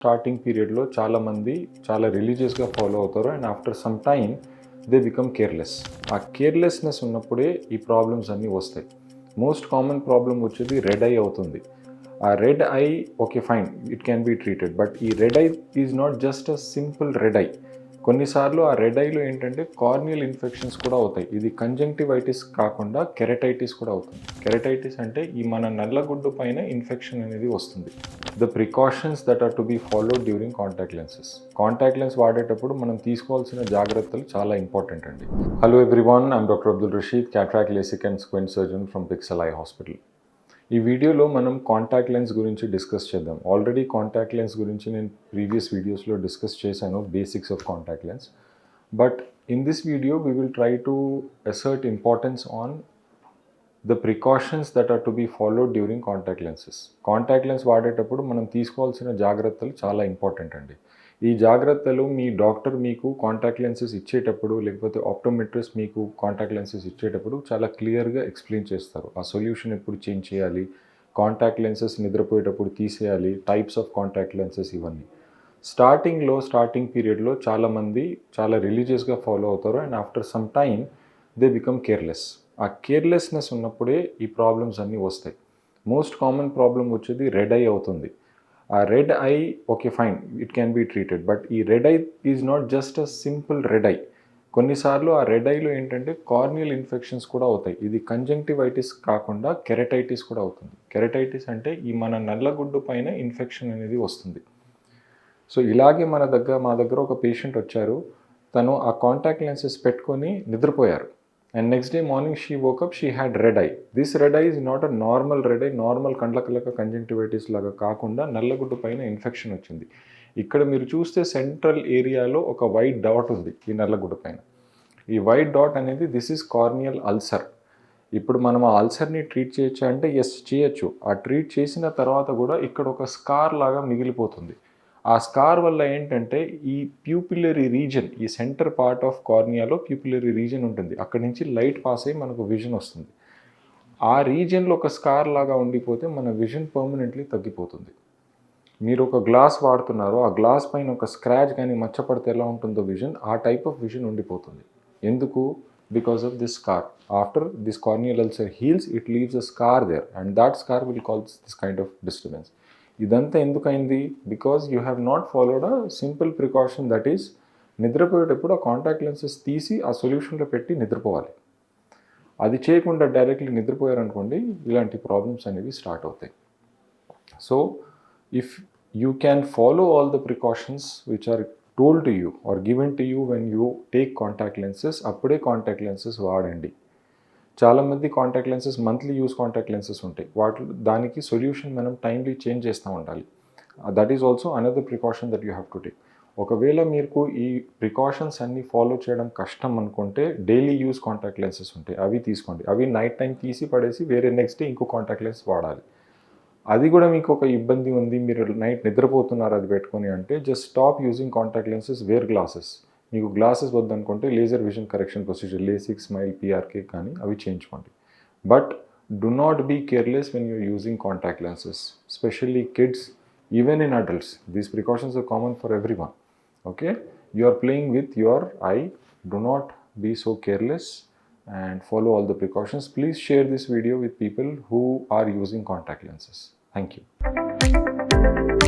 Starting పీరియడ్లో చాలామంది చాలా రిలీజియస్గా ఫాలో అవుతారు and after some time they become careless ఆ కేర్లెస్నెస్ ఉన్నప్పుడే ఈ ప్రాబ్లమ్స్ అన్నీ వస్తాయి. మోస్ట్ కామన్ ప్రాబ్లం వచ్చేది రెడ్ ఐ అవుతుంది. ఆ red eye okay fine it can be treated but ఈ red eye is not just a simple red eye కొన్నిసార్లు ఆ రెడ్ ఐలో ఏంటంటే కార్నియల్ ఇన్ఫెక్షన్స్ కూడా అవుతాయి. ఇది కంజంక్టివైటిస్ కాకుండా కెరటైటిస్ కూడా అవుతుంది. కెరటైటిస్ అంటే ఈ మన నల్లగుడ్డు పైన ఇన్ఫెక్షన్ అనేది వస్తుంది. The precautions that are to be followed during contact lenses contact lens వాడేటప్పుడు మనం తీసుకోవాల్సిన జాగ్రత్తలు చాలా ఇంపార్టెంట్ అండి. Hello everyone I'm doctor Abdul Rasheed cataract LASIK and squint surgeon from pixel eye hospital ఈ వీడియోలో మనం కాంటాక్ట్ లెన్స్ గురించి డిస్కస్ చేద్దాం. ఆల్రెడీ కాంటాక్ట్ లెన్స్ గురించి నేను ప్రీవియస్ వీడియోస్లో డిస్కస్ చేశాను basics of contact lens but in this video we will try to assert importance on the precautions that are to be followed during contact lenses contact lens వాడేటప్పుడు మనం తీసుకోవాల్సిన జాగ్రత్తలు చాలా important అండి. ఈ జాగ్రత్తలు మీ డాక్టర్ మీకు కాంటాక్ట్ లెన్సెస్ ఇచ్చేటప్పుడు లేకపోతే ఆప్టోమెట్రిస్ట్ మీకు కాంటాక్ట్ లెన్సెస్ ఇచ్చేటప్పుడు చాలా క్లియర్గా ఎక్స్ప్లెయిన్ చేస్తారు. ఆ సొల్యూషన్ ఎప్పుడు చేంజ్ చేయాలి? కాంటాక్ట్ లెన్సెస్ నిద్రపోయేటప్పుడు తీసేయాలి? టైప్స్ ఆఫ్ కాంటాక్ట్ లెన్సెస్ ఇవన్నీ. స్టార్టింగ్లో స్టార్టింగ్ పీరియడ్లో చాలామంది చాలా రిలీజియస్గా ఫాలో అవుతారు and after some time they become careless ఆ కేర్లెస్నెస్ ఉన్నప్పుడే ఈ ప్రాబ్లమ్స్ అన్నీ వస్తాయి. మోస్ట్ కామన్ ప్రాబ్లం వచ్చేది రెడ్ ఐ అవుతుంది. ఆ red eye okay fine it can be treated but ఈ red eye is not just a simple red eye కొన్నిసార్లు ఆ రెడ్ ఐలో ఏంటంటే కార్నియల్ ఇన్ఫెక్షన్స్ కూడా అవుతాయి. ఇది కంజంక్టివైటిస్ కాకుండా కెరటైటిస్ కూడా అవుతుంది. కెరటైటిస్ అంటే ఈ మన నల్లగుడ్డు పైన ఇన్ఫెక్షన్ అనేది వస్తుంది. సో ఇలాగే మన దగ్గర మా దగ్గర ఒక పేషెంట్ వచ్చారు. తను ఆ కాంటాక్ట్ లెన్సెస్ పెట్టుకొని నిద్రపోయారు. And next day morning she woke up she had red eye this red eye is not a normal red eye normal కండ్లకలక conjunctivitis లాగా కాకుండా నల్లగుడ్డు పైన ఇన్ఫెక్షన్ వచ్చింది. ఇక్కడ మీరు చూస్తే సెంట్రల్ ఏరియాలో ఒక వైట్ డాట్ ఉంది ఈ నల్లగుడ్డు పైన. ఈ వైట్ డాట్ అనేది దిస్ ఈజ్ కార్నియల్ అల్సర్ ఇప్పుడు మనం ఆ అల్సర్ని ట్రీట్ చేయొచ్చు అంటే ఎస్ చేయొచ్చు. ఆ ట్రీట్ చేసిన తర్వాత కూడా ఇక్కడ ఒక స్కార్ లాగా మిగిలిపోతుంది. ఆ స్కార్ వల్ల ఏంటంటే ఈ ప్యూపిలరీ రీజన్ ఈ సెంటర్ పార్ట్ ఆఫ్ కార్నియాలో ప్యూపిలరీ రీజన్ ఉంటుంది. అక్కడి నుంచి లైట్ పాస్ అయ్యి మనకు విజన్ వస్తుంది. ఆ రీజన్లో ఒక స్కార్ లాగా ఉండిపోతే మన విజన్ పర్మనెంట్లీ తగ్గిపోతుంది. మీరు ఒక గ్లాస్ వాడుతున్నారు ఆ గ్లాస్ పైన ఒక స్క్రాచ్ కానీ మచ్చ పడితే ఎలా ఉంటుందో విజన్ ఆ టైప్ ఆఫ్ విజన్ ఉండిపోతుంది. ఎందుకు? Because of this scar after this corneal ulcer heals it leaves a scar there and that scar will cause this kind of disturbance ఇదంతా ఎందుకైంది? Because you have not followed a simple precaution that is నిద్రపోయేటప్పుడు ఆ contact lenses తీసి ఆ సొల్యూషన్లో పెట్టి నిద్రపోవాలి. అది చేయకుండా directly నిద్రపోయారనుకోండి ఇలాంటి ప్రాబ్లమ్స్ అనేవి స్టార్ట్ అవుతాయి. So if you can follow all the precautions which are told to you or given to you when you take contact lenses అప్పుడే కాంటాక్ట్ లెన్సెస్ వాడండి. చాలామంది contact lenses monthly use contact lenses ఉంటాయి. వాటి దానికి solution మనం timely change చేస్తూ ఉండాలి. That is also another precaution that you have to take ఒకవేళ మీకు ఈ ప్రికాషన్స్ అన్నీ ఫాలో చేయడం కష్టం అనుకుంటే డైలీ యూస్ కాంటాక్ట్ లెన్సెస్ ఉంటాయి. అవి తీసుకోండి. అవి నైట్ టైం తీసి పడేసి వేరే నెక్స్ట్ డే ఇంకో కాంటాక్ట్ లెన్స్ వాడాలి. అది కూడా మీకు ఒక ఇబ్బంది ఉంది. మీరు నైట్ నిద్రపోతున్నారు అది పెట్టుకొని అంటే just stop using contact lenses wear glasses మీకు గ్లాసెస్ వద్దనుకుంటే laser vision correction procedure LASIK SMILE PRK కానీ అవి చేయించుకోండి but do not be careless when you're using contact lenses specially kids even in adults these precautions are common for every one okay you are playing with your eye do not be so careless and follow all the precautions. Please share this video with people who are using contact lenses. Thank you.